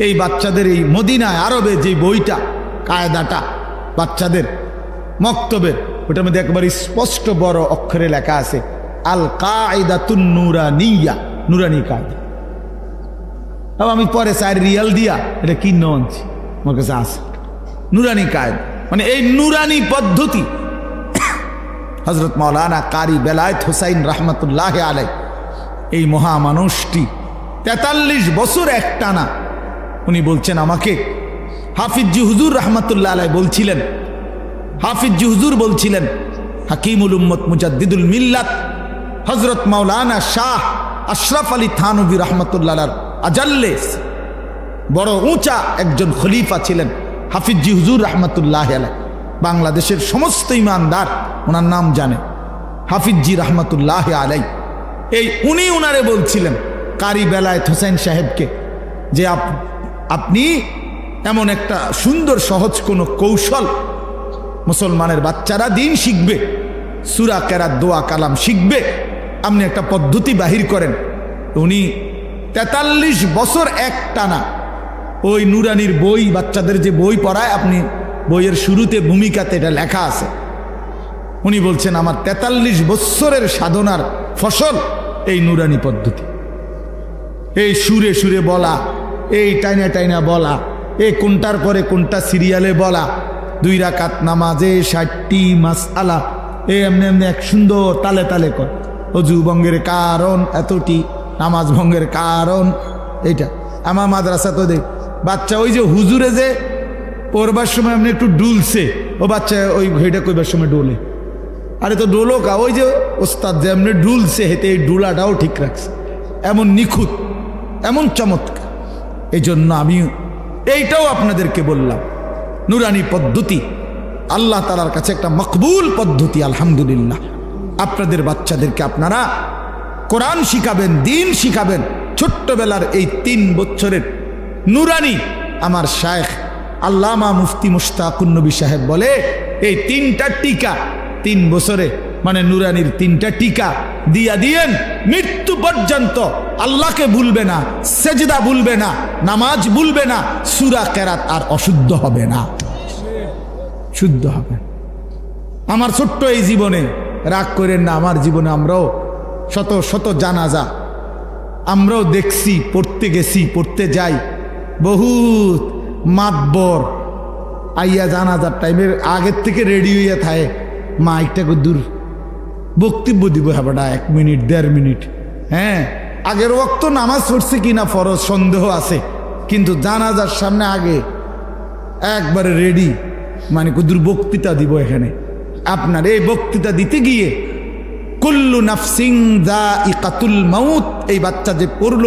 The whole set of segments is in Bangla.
এই বাচ্চাদের এই মদিনায়, আরবে যে বইটা, কায়দাটা, বাচ্চাদের মক্তবের ওটার মধ্যে একবার স্পষ্ট বড় অক্ষরে লেখা আছে আল কায়দা তুন নুরানিয়া, নুরানি কায়দা। আমি পরে চার রিয়াল দিয়া, এটা কিনে আনছি আমার কাছে আছে। নুরানি কায়দা। মানে এই নুরানি পদ্ধতি। হজরত মৌলানা কারি বেলায়েত হুসাইন রহমতুল্লাহ আলাই এই মহামানুষটি তেতাল্লিশ বছর একটানা উনি বলছেন আমাকে। হাফিজি হুজুর রহমতুল্লাহ আলাই বলছিলেন। হাফিজি হুজুর বলছিলেন, হাকিমুল উম্মত মুজাদ্দিদুল মিল্লাত হজরত মাওলানা শাহ আশরাফ আলী থানবী রহমতুল্লাহ আজাল্লে, বড় উঁচা একজন খলিফা ছিলেন হাফিজি হুজুর রহমতুল্লাহ আলাই বাংলাদেশের সমস্ত ইমানদার ওনার নাম জানে। হাফিজি রহমতুল্লাহ আলাই এই উনি উনারে বলছিলেন কারি বেলায়েত হোসেন সাহেবকে, যে আপ- আপনি এমন একটা সুন্দর, সহজ কোনো কৌশল মুসলমানের বাচ্চারা দিন শিখবে। সুরা কেরাত, দোয়া, কালাম শিখবে। আপনি একটা পদ্ধতি বাহির করেন। উনি তেতাল্লিশ বছর এক টানা ওই নুরানির বই, বাচ্চাদের যে বই পড়ায়, আপনি বইয়ের শুরুতে ভূমিকাতে এটা লেখা আছে। উনি বলছেন, আমার তেতাল্লিশ বৎসরের সাধনার ফসল এই নুরানি পদ্ধতি। এই সুরে সুরে বলা এই টাইনা টাইনা বলা, এ কোনটার পরে কোনটা সিরিয়ালে বলা। দুই রাকাত নামাজে ষাটটি মাস আলা এই এমনি এমনি এক সুন্দর তালে তালে কর। অজু ভঙ্গের কারণ এতটি, নামাজ ভঙ্গের কারণ এইটা। আমার মাদ্রাসা তো দেখ, বাচ্চা ওই যে হুজুরে যে পড়বার সময় এমনি একটু ডুলছে, ও বাচ্চা ওই ঘড়িটা কইবার সময় ডোলে। আরে তো ডোলো কা, ওই যে ওস্তাদ যে এমনি ডুলছে হেতে এই ডুলাটাও ঠিক রাখছে। এমন নিখুঁত, এমন চমৎকার। এই জন্য আমি এইটাও আপনাদেরকে বললাম। নুরানি পদ্ধতি। আল্লাহ তালার কাছে একটা মকবুল পদ্ধতি, আলহামদুলিল্লাহ। আপনাদের বাচ্চাদেরকে আপনারা কোরআন শিখাবেন, দিন শিখাবেন। ছোট্টবেলার এই তিন বছরের নুরানি আমার শায়েখ আল্লামা মুফতি মুশতাকুন্নবী সাহেব বলে, এই তিনটা টিকা তিন বছরে মানে নুরানির তিনটা টিকা দিয়া দিয়েন, মৃত্যু পর্যন্ত আল্লাহকে ভুলবে না, সেজদা ভুলবে না, নামাজ ভুলবে না, সুরা কেরাত আর অশুদ্ধ হবে না। শুদ্ধ হবে। আমার ছোট্ট এই জীবনে রাগ করেন না, আমার জীবনে আমরাও শত শত জানাজা আমরাও দেখছি, পড়তে গেছি, পড়তে যাই, বহুত মাতবর। আইয়া জানাজার টাইমের আগের থেকে রেডি হইয়া থাকে। মাইকটাকে দূর বক্তব্য দিব হ্যাঁ এক মিনিট, দেড় মিনিট। হ্যাঁ আগের ওক্ত নামাজ পড়ছে কিনা ফরজ, সন্দেহ আছে। কিন্তু জানাজার সামনে আগে একবারে রেডি মানে কুদুর বক্তৃতা দিব এখানে। আপনার এই বক্তৃতা দিতে গিয়ে কুল্লু নাফসিং দা ইকাতুল মাউত, এই বাচ্চা যে পড়ল,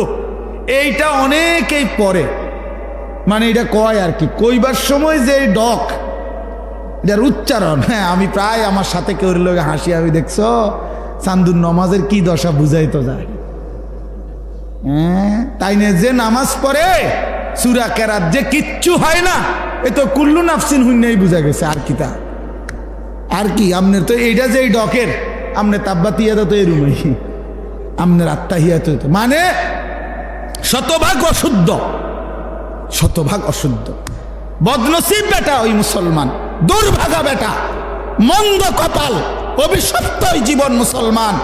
এইটা অনেকেই পড়ে। মানে এটা কয় আর কি? কইবার সময় যে ডক এটার উচ্চারণ। হ্যাঁ আমি প্রায় আমার সাথে কেউ লোক হাসি আমি দেখছ? চান্দুর নমাজের কি দশা বুঝাই তো যায়। হ্যাঁ তাই না যে নামাজ পড়ে, সুরা কেরাত যে কিচ্ছু হয় না, এ তো কুল্লু নাফসিন হুন্যাই বুঝা গেছে, আর কি তা? আর কি আপনার তো এইটা যে এই ডকের আপনি তাব্বাতিয়া তো এরুমই আপনার আত্মাহিয়া তো। মানে শতভাগ অশুদ্ধ। শতভাগ অশুদ্ধ। বদনসিব বেটা ওই মুসলমান। দুর্ভাগা বেটা, মন্দ কপাল অভিশপ্ত ওই জীবন মুসলমান।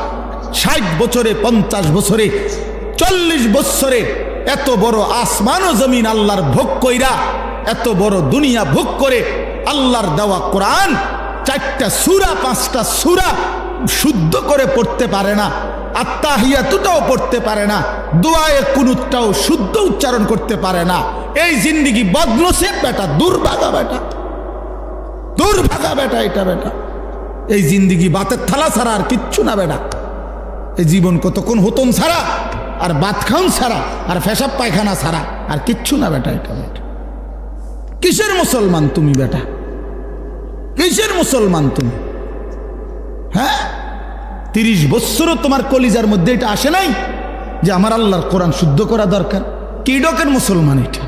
ষাট বছরে, পঞ্চাশ বছরে, চল্লিশ বছরে এত বড় আসমান ও জমিন আল্লাহর ভোগ কইরা, এত বড় দুনিয়া ভোগ করে আল্লাহর দেওয়া কোরআন চারটা সুরা, পাঁচটা সুরা শুদ্ধ করে পড়তে পারে না, আত্মাহিয়াতুটাও পড়তে পারে না, দোয়ায়ে কুনুতটাও শুদ্ধ উচ্চারণ করতে পারে না। এই জিন্দিগি বদনসেব বেটা, দুর্ভাগা বেটা। দুর্ভাগা বেটা, এটা বেটা। এই জিন্দিগি বাতের থালা ছাড়া আর কিচ্ছু না বেটা। এই জীবন কতক্ষণ হতন ছাড়া, আর বাত খাউন ছাড়া, আর ফেসাব পায়খানা ছাড়া, আর কিচ্ছু না বেটা, এটা বেটা। কিসের মুসলমান তুমি বেটা? কিসের মুসলমান তুমি? হ্যাঁ? তিরিশ বৎসরও তোমার কলিজার মধ্যে এটা আসে নাই যে আমার আল্লাহর কোরআন শুদ্ধ করা দরকার। কি ডকের মুসলমান এটা?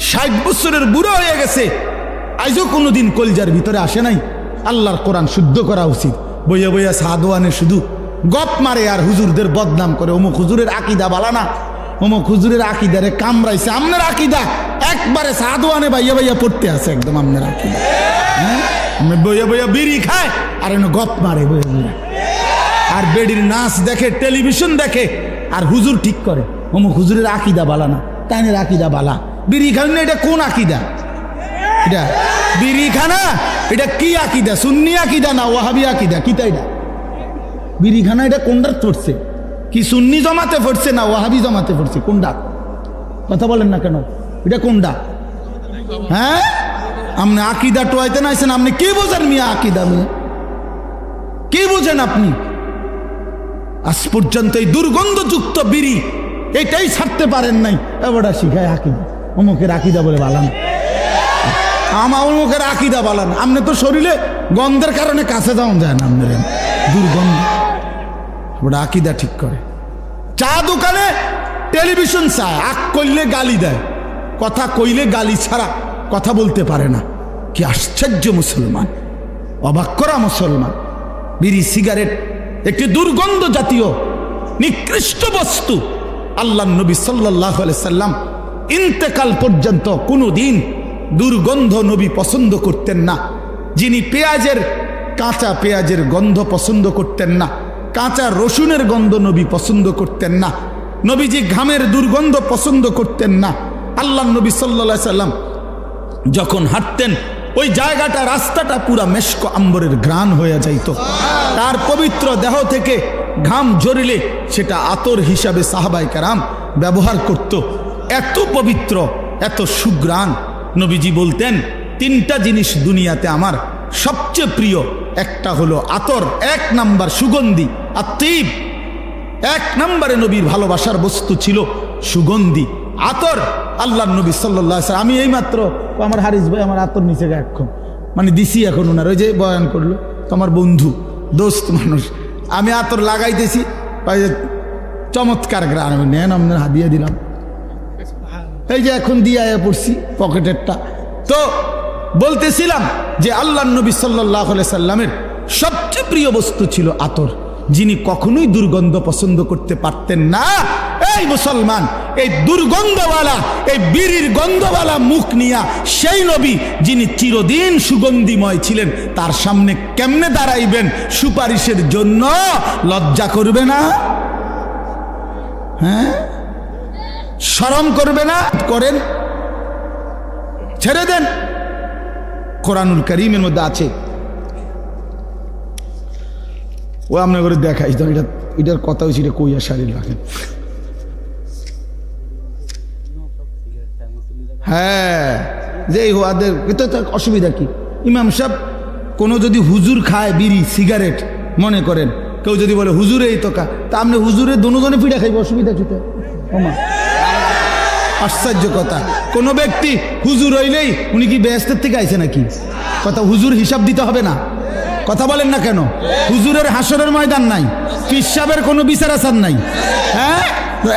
ষাট বছরের বুড়ো হয়ে গেছে আজও কোনোদিন কলিজার ভিতরে আসে নাই। আল্লাহর কোরআন শুদ্ধ করা উচিত। বইয়া বইয়া সাদোয়ানে শুধু গপ মারে আর হুজুরদের বদনাম করে। অমুক হুজুরের আকিদা বালানা অমুক হুজুরের আকিদারে কামড়াইছে। আমনের আকিদা? একবারে সাধুয়ানে ভাইয়া ভাইয়া পড়তে আছে একদম আমনের আকিদা। হ্যাঁ? আমি বইয়া বইয়া বিড়ি খায় আর এনে গপ মারে বইয়া বইয়া। আর বেডির নাচ দেখে, টেলিভিশন দেখে আর হুজুর ঠিক করে। অমুক হুজুরের আকিদা বালা না। তাইনের আকিদা বালা। বিড়ি খান না এটা কোন আকিদা? এটা বিড়ি খানা এটা কি আকিদা? সুন্নি আকিদা না ওয়াহাবি আকিদা? কি তাই এটা বিড়ি খানা এটা কোনটার পড়ছে কি সুন্নি জমাতে পড়ছে না ওয়াহাবি জমাতে পড়ছে কোনটা কথা বলেন না কেন? এটা কোনটা হ্যাঁ? আপনি আকিদা টোয়াইতে নাইছেন আপনি কি বোঝেন মিয়া আকিদা মিয়া? কি বোঝেন আপনি? আজ পর্যন্ত এই দুর্গন্ধযুক্ত বিড়ি এটাই ছাড়তে পারেন নাই। এবারটা শিখায় আকিদা। অমুকের আকিদা বলে বালান আমার অমুকের আকিদা বালান। আপনি তো শরীরে গন্ধের কারণে কাছে যাওয়া যায় না আপনার দুর্গন্ধ। ওটা আকিদা ঠিক করে। চা দোকানে টেলিভিশন চায়, আক করলে গালি দেয়। কথা কইলে গালি ছাড়া কথা বলতে পারে না। কি আশ্চর্য মুসলমান। অবাক করা মুসলমান। বিড়ি, সিগারেট, একটি দুর্গন্ধ জাতীয়, নিকৃষ্ট বস্তু। আল্লাহ নবী সাল্লাহ সাল্লাম ইন্তেকাল পর্যন্ত কোনো দিন দুর্গন্ধ নবী পছন্দ করতেন না। যিনি পেঁয়াজের, কাঁচা পেঁয়াজের গন্ধ পছন্দ করতেন না। কাঁচা রসুনের গন্ধ নবী পছন্দ করতেন না। নবীজি ঘামের দুর্গন্ধ পছন্দ করতেন না। আল্লাহ নবী সাল্লা সাল্লাম যখন হাঁটতেন, ওই জায়গাটা, রাস্তাটা পুরা মেশক আম্বরের গ্রাণ হয়ে যাইত। তার পবিত্র দেহ থেকে ঘাম জড়িলে সেটা আতর হিসাবে সাহাবাই কারাম ব্যবহার করত। এত পবিত্র, এত সুগ্রাণ নবীজি বলতেন, তিনটা জিনিস দুনিয়াতে আমার সবচেয়ে প্রিয়। একটা হলো আতর, এক নাম্বার সুগন্ধি আত্মীব এক নম্বরে নবীর ভালোবাসার বস্তু ছিল সুগন্ধি। আতর আল্লাহ নবী সাল্লাহ আমি এই মাত্র আমার হারিস ভাই, আমার আতর নিচে এখন মানে দিছি এখন ওনার ওই যে বয়ান করল, তোমার বন্ধু, দোস্ত মানুষ, আমি আতর লাগাইতেছি চমৎকার গ্রাম, নেন আপনার হাদিয়া দিলাম। এই যে এখন দিয়ে পড়ছি পকেটেরটা। তো বলতেছিলাম যে আল্লাহ নবী সাল্লাহ সাল্লামের সবচেয়ে প্রিয় বস্তু ছিল আতর। যিনি কখনোই দুর্গন্ধ পছন্দ করতে পারতেন না। এই মুসলমান, এই দুর্গন্ধওয়ালা, এই বিড়ির গন্ধওয়ালা মুখ নিয়া সেই নবী যিনি চিরদিন সুগন্ধিময় ছিলেন, তার সামনে কেমনে দাঁড়াইবেন সুপারিশের জন্য লজ্জা করবে না? হ্যাঁ? শরম করবে না? করেন। ছেড়ে দেন। কোরআনুল করিমের মধ্যে আছে। ও আপনার করে দেখাই তো এটা এটার কথা হয়েছে এটা কইয়া শাড়ি রাখেন। হ্যাঁ। যে হোয়াদের এটা তো অসুবিধা কি? ইমাম সাহেব, কোনো যদি হুজুর খায় বিড়ি, সিগারেট, মনে করেন, কেউ যদি বলে, হুজুরে এই তোকা, তা আপনি হুজুরে দুজনে পিঠা খাইব, অসুবিধা ওমা। আশ্চর্য কথা কোনো ব্যক্তি হুজুর হইলেই উনি কি ব্যস্তের থেকে আইছে নাকি? কথা হুজুর হিসাব দিতে হবে না। কথা বলেন না কেন? হুজুরের হাসরের ময়দান নাই পিসাবের কোনো বিচার আসার নাই। হ্যাঁ?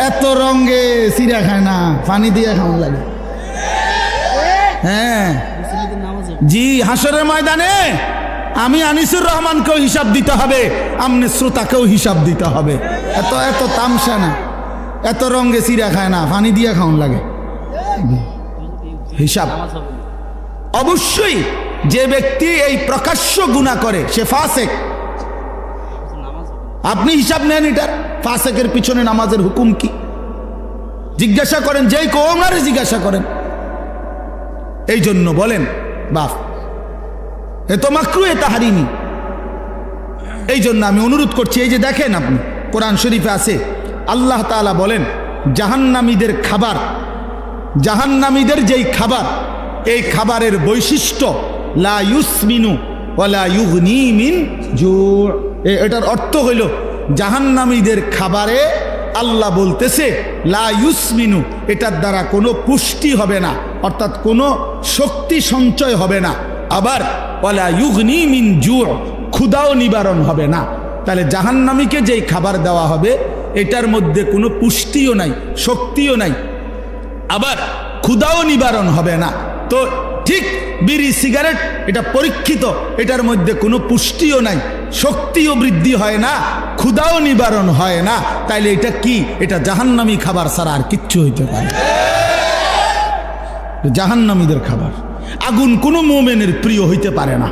এত রঙ্গে সিরা খায় না, পানি দিয়ে খাওয়া লাগে। হ্যাঁ। জি, হাসরের ময়দানে আমি আনিসুর রহমানকেও হিসাব দিতে হবে, আমনে শ্রোতাকেও হিসাব দিতে হবে। এত এত তামসা না। এত রঙে চিরা খায় না পানি দিয়ে খাওয়ান লাগে। হিসাব। অবশ্যই যে ব্যক্তি এই প্রকাশ্য গুণা করে, সে ফাসেক। আপনি হিসাব নেন এটার, ফাসেকের পিছনে নামাজের হুকুম কি? জিজ্ঞাসা করেন, যেই কৌনারে জিজ্ঞাসা করেন। এই জন্য বলেন, বাপ, এ তো মাকরু, এ তাহারিনি। এই জন্য আমি অনুরোধ করছি, এই যে দেখেন আপনি, কোরআন শরীফে আছে আল্লাহ তাআলা বলেন, জাহান্নামীদের খাবার, জাহান্নামীদের যেই খাবার, এই খাবারের বৈশিষ্ট্য, লা ইউসমিনু ওয়ালা ইউগনি মিন জু' এ- এটার অর্থ হইল, জাহান্নামীদের খাবারে আল্লাহ বলতেছে, লা ইউসমিনু, এটার দ্বারা কোনো পুষ্টি হবে না, অর্থাৎ কোনো শক্তি সঞ্চয় হবে না। আবার ওয়ালা ইউগনি মিন জু' ক্ষুদাও নিবারণ হবে না। তাহলে জাহান্নামীকে যেই খাবার দেওয়া হবে এটার মধ্যে কোনো পুষ্টিও নাই, শক্তিও নাই। আবার ক্ষুদাও নিবারণ হবে না। তো ঠিক বিড়ি, সিগারেট, এটা পরীক্ষিত, এটার মধ্যে কোনো পুষ্টিও নাই, শক্তিও বৃদ্ধি হয় না ক্ষুদাও নিবারণ হয় না। তাইলে এটা কি? এটা জাহান্নামি খাবার ছাড়া আর কিচ্ছু হইতে পারে। জাহান্নামীদের খাবার। আগুন কোনো মোমেনের প্রিয় হইতে পারে না।